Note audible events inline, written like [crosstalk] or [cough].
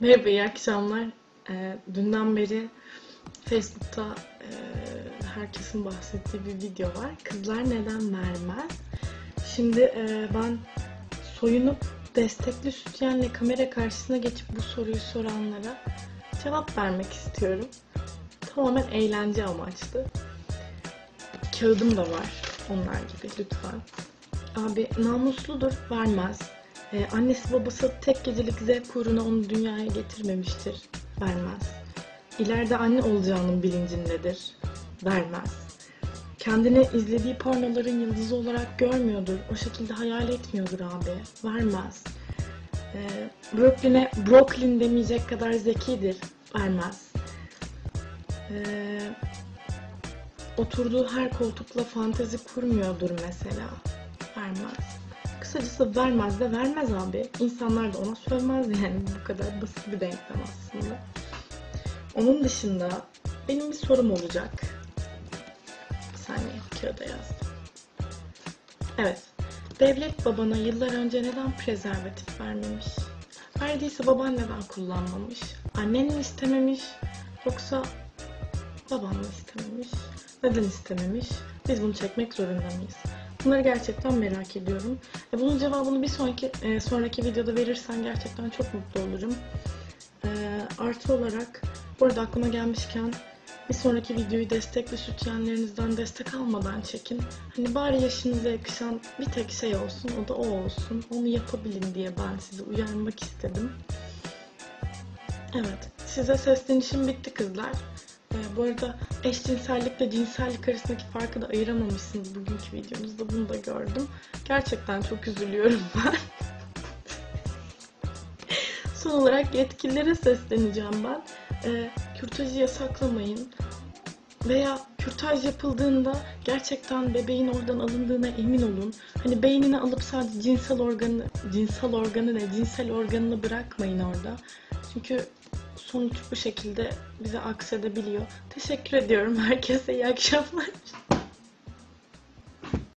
Merhaba, iyi akşamlar. Ee, dünden beri Facebook'ta e, herkesin bahsettiği bir video var. Kızlar neden vermez? Şimdi e, ben soyunup destekli sütyenle kamera karşısına geçip bu soruyu soranlara cevap vermek istiyorum. Tamamen eğlence amaçlı. Kağıdım da var onlar gibi lütfen. Abi namusludur, vermez. Ee, annesi babası tek gecelik zevk uğruna onu dünyaya getirmemiştir. Vermez. İleride anne olacağının bilincindedir. Vermez. Kendini izlediği pornoların yıldızı olarak görmüyordur. O şekilde hayal etmiyordur abi. Vermez. Ee, Brooklyn'e Brooklyn demeyecek kadar zekidir. Vermez. Ee, oturduğu her koltukla fantezi kurmuyordur mesela. Vermez. Kısacası vermez de vermez abi. İnsanlar da ona sövmez yani. Bu kadar basit bir denklem aslında. Onun dışında benim bir sorum olacak. Bir saniye kağıda yazdım. Evet. Devlet babana yıllar önce neden prezervatif vermemiş? Verdiyse baban neden kullanmamış? Annen mi istememiş? Yoksa baban mı istememiş? Neden istememiş? Biz bunu çekmek zorunda mıyız? Bunları gerçekten merak ediyorum. E, bunun cevabını bir sonraki e, sonraki videoda verirsen gerçekten çok mutlu olurum. E, artı olarak bu arada aklıma gelmişken bir sonraki videoyu destekli sütyenlerinizden destek almadan çekin. Hani bari yaşınıza yakışan bir tek şey olsun, o da o olsun. Onu yapabilin diye ben sizi uyarmak istedim. Evet, size seslenişim bitti kızlar. Ee, bu arada eşcinsellikle cinsellik arasındaki farkı da ayıramamışsınız bugünkü videomuzda. Bunu da gördüm. Gerçekten çok üzülüyorum [laughs] ben. Son olarak yetkililere sesleneceğim ben. Ee, kürtajı yasaklamayın. Veya kürtaj yapıldığında gerçekten bebeğin oradan alındığına emin olun. Hani beynini alıp sadece cinsel organı, cinsel organı ne, cinsel organını bırakmayın orada. Çünkü sonuç bu şekilde bize aksedebiliyor. Teşekkür ediyorum herkese. iyi akşamlar.